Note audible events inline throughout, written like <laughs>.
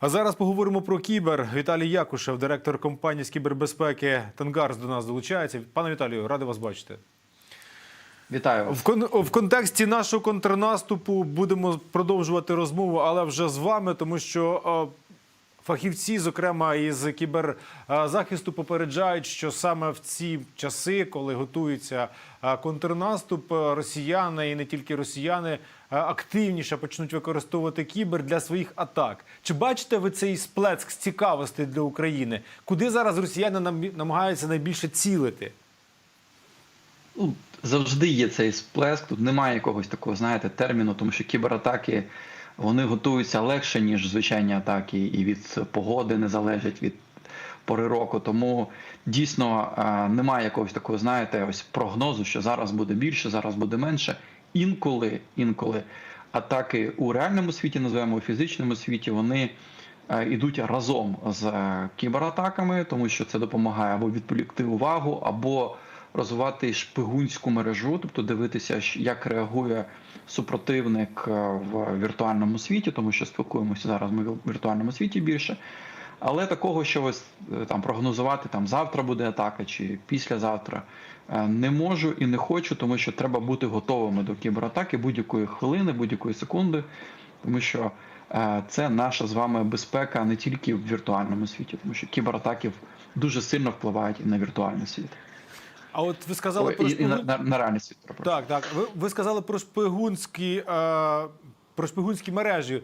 А зараз поговоримо про кібер. Віталій Якушев, директор компанії з кібербезпеки Тангарс, до нас долучається. Пане Віталію, радий вас бачити. Вітаю. В, кон- в контексті нашого контрнаступу будемо продовжувати розмову, але вже з вами, тому що фахівці, зокрема із кіберзахисту, попереджають, що саме в ці часи, коли готується контрнаступ, росіяни і не тільки росіяни. Активніше почнуть використовувати кібер для своїх атак. Чи бачите ви цей сплеск з цікавості для України? Куди зараз росіяни намагаються найбільше цілити? Ну, завжди є цей сплеск. Тут немає якогось такого, знаєте, терміну, тому що кібератаки вони готуються легше, ніж звичайні атаки, і від погоди не залежать від пори року. Тому дійсно е, немає якогось такого, знаєте, ось прогнозу, що зараз буде більше, зараз буде менше. Інколи, інколи атаки у реальному світі, називаємо у фізичному світі, вони е, йдуть разом з е, кібератаками, тому що це допомагає або відволікти увагу, або розвивати шпигунську мережу, тобто дивитися, як реагує супротивник е, в віртуальному світі, тому що спілкуємося зараз ми в віртуальному світі більше. Але такого, що ось е, там прогнозувати там завтра буде атака чи післязавтра, е, не можу і не хочу, тому що треба бути готовими до кібератаки будь-якої хвилини, будь-якої секунди, тому що це наша з вами безпека не тільки в віртуальному світі, тому що кібератаки дуже сильно впливають і на віртуальний світ. А от ви сказали Ой, про і, і на, на, на реальний світ. Так, так. Ви, ви сказали про шпигунські, е, про шпигунські мережі.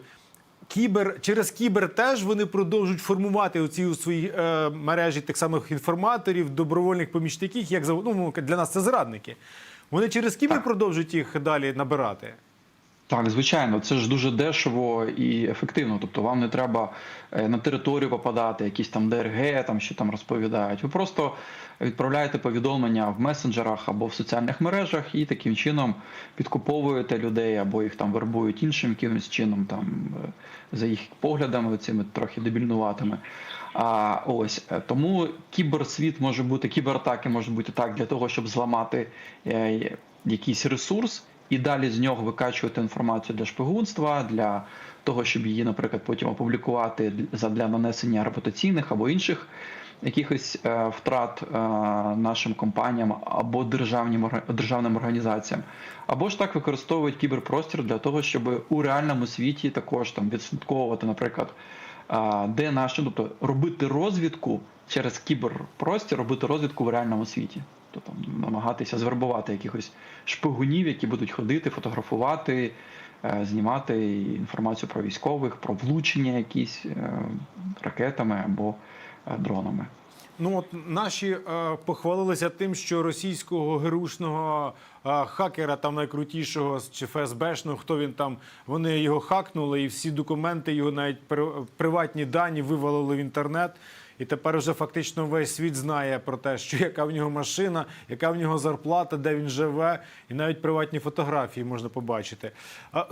Кібер через кібер теж вони продовжують формувати оці у свої е, мережі тих самих інформаторів, добровольних помічників, як ну, для нас це зрадники. Вони через кібер Так. продовжують їх далі набирати. Так, звичайно, це ж дуже дешево і ефективно. Тобто вам не треба е, на територію попадати, якісь там ДРГ, там що там розповідають. Ви просто відправляєте повідомлення в месенджерах або в соціальних мережах і таким чином підкуповуєте людей або їх там вербують іншим якимось чином, там е, за їх поглядами, цими трохи дебільнуватими. А ось е, тому кіберсвіт може бути, кібератаки можуть бути так для того, щоб зламати якийсь ресурс і далі з нього викачувати інформацію для шпигунства, для того, щоб її, наприклад, потім опублікувати для нанесення репутаційних або інших якихось е, втрат е, нашим компаніям або державним державним організаціям, або ж так використовують кіберпростір для того, щоб у реальному світі також там відслідковувати, наприклад, а, де наші, тобто робити розвідку через кіберпростір, робити розвідку в реальному світі. Тобто там, намагатися звербувати якихось шпигунів, які будуть ходити, фотографувати, е, знімати інформацію про військових, про влучення якісь е, ракетами або е, дронами. Ну от наші е, похвалилися тим, що російського герушного е, хакера, там найкрутішого чи ФСБшного, хто він там, вони його хакнули, і всі документи, його навіть приватні дані вивалили в інтернет. І тепер вже фактично весь світ знає про те, що <laughs> яка в нього машина, яка в нього зарплата, де він живе, і навіть приватні фотографії можна побачити.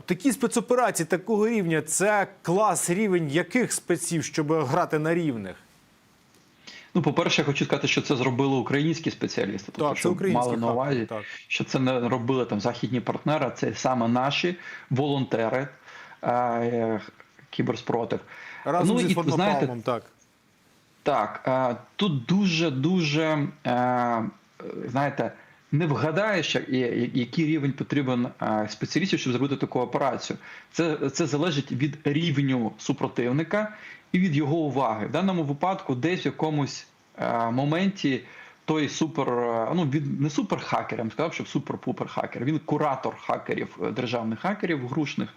Такі спецоперації такого рівня це клас рівень яких спеців, щоб грати на рівних? Ну, по-перше, я хочу сказати, що це зробили українські спеціалісти. Тобто, Так, це українські мали на увазі, так. що це не робили там західні партнери, це саме наші волонтери е, кіберспротив. Разом ну, зі і, знаєте, так. Так, е, тут дуже дуже е, знаєте, не вгадаєш, який рівень потрібен е, спеціалістів, щоб зробити таку операцію. Це, це залежить від рівню супротивника і від його уваги. В даному випадку, десь в якомусь е, моменті. Той супер, е, ну він не суперхакер, я б сказав, що супер-пупер хакер. Він куратор хакерів, державних хакерів грушних.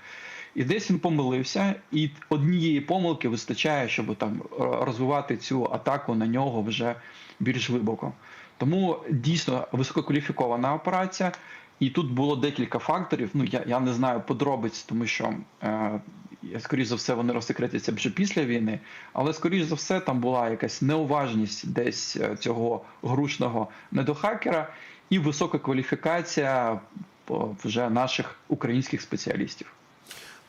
І десь він помилився, і однієї помилки вистачає, щоб там розвивати цю атаку на нього вже більш глибоко. Тому дійсно висококваліфікована операція. І тут було декілька факторів. Ну я, я не знаю подробиць, тому що е, скоріш за все вони розсекретяться вже після війни. Але скоріш за все там була якась неуважність десь е, цього грушного недохакера і висока кваліфікація е, вже наших українських спеціалістів.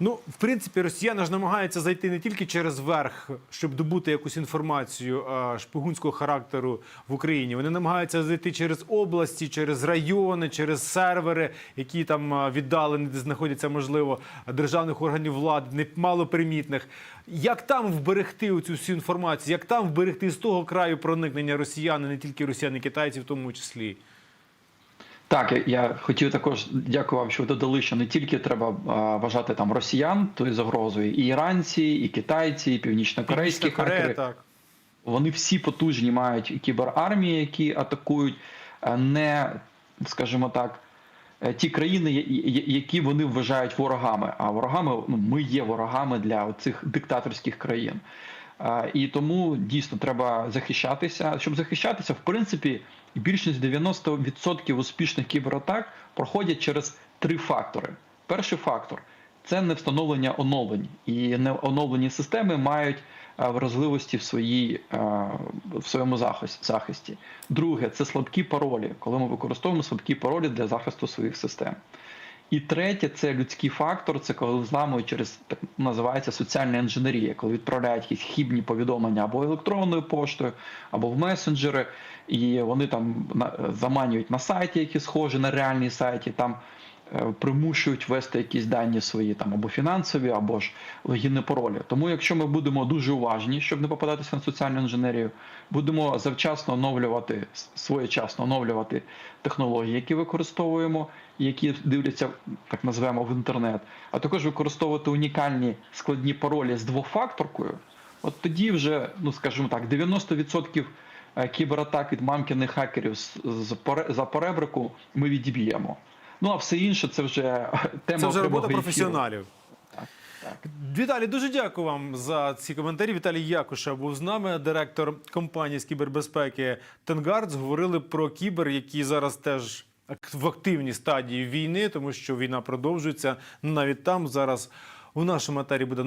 Ну, в принципі, росіяни ж намагаються зайти не тільки через верх, щоб добути якусь інформацію шпигунського характеру в Україні. Вони намагаються зайти через області, через райони, через сервери, які там віддалені, де знаходяться, можливо, державних органів влади, малопримітних. Як там вберегти оцю всю інформацію? Як там вберегти з того краю проникнення росіян, не тільки росіян, і китайців в тому числі? Так, я- хотів також дякую вам, що ви додали, що не тільки треба а, вважати там росіян тою загрозою, і іранці, і китайці, і північнокорейські Північна Корея, хакери. так. Вони всі потужні мають кіберармії, які атакують е, не, скажімо так, е, ті країни, які вони вважають ворогами. А ворогами ну, ми є ворогами для цих диктаторських країн. І тому дійсно треба захищатися. Щоб захищатися, в принципі, більшість 90% успішних кібератак проходять через три фактори. Перший фактор це не встановлення оновлень, і не оновлені системи мають вразливості в своїй в своєму захисті. Друге це слабкі паролі, коли ми використовуємо слабкі паролі для захисту своїх систем. І третє це людський фактор, це коли зламують через так називається соціальна інженерія, коли відправляють якісь хібні повідомлення або електронною поштою, або в месенджери, і вони там заманюють на сайті, які схожі на реальні сайті, там примушують ввести якісь дані свої там або фінансові, або ж логінні паролі. Тому, якщо ми будемо дуже уважні, щоб не попадатися на соціальну інженерію, будемо завчасно оновлювати своєчасно оновлювати технології, які використовуємо, які дивляться, так називаємо в інтернет, а також використовувати унікальні складні паролі з двофакторкою. От тоді вже, ну скажімо так, 90% е, кібератак від мамкиних хакерів за поребрику ми відіб'ємо. Ну а все інше це вже <laughs> тема Це вже робота ефіру. професіоналів. Так, так. Віталій, дуже дякую вам за ці коментарі. Віталій Якуша був з нами, директор компанії з кібербезпеки Тенгардс. Говорили про кібер, які зараз теж в активній стадії війни, тому що війна продовжується. Навіть там зараз у нашому етері буде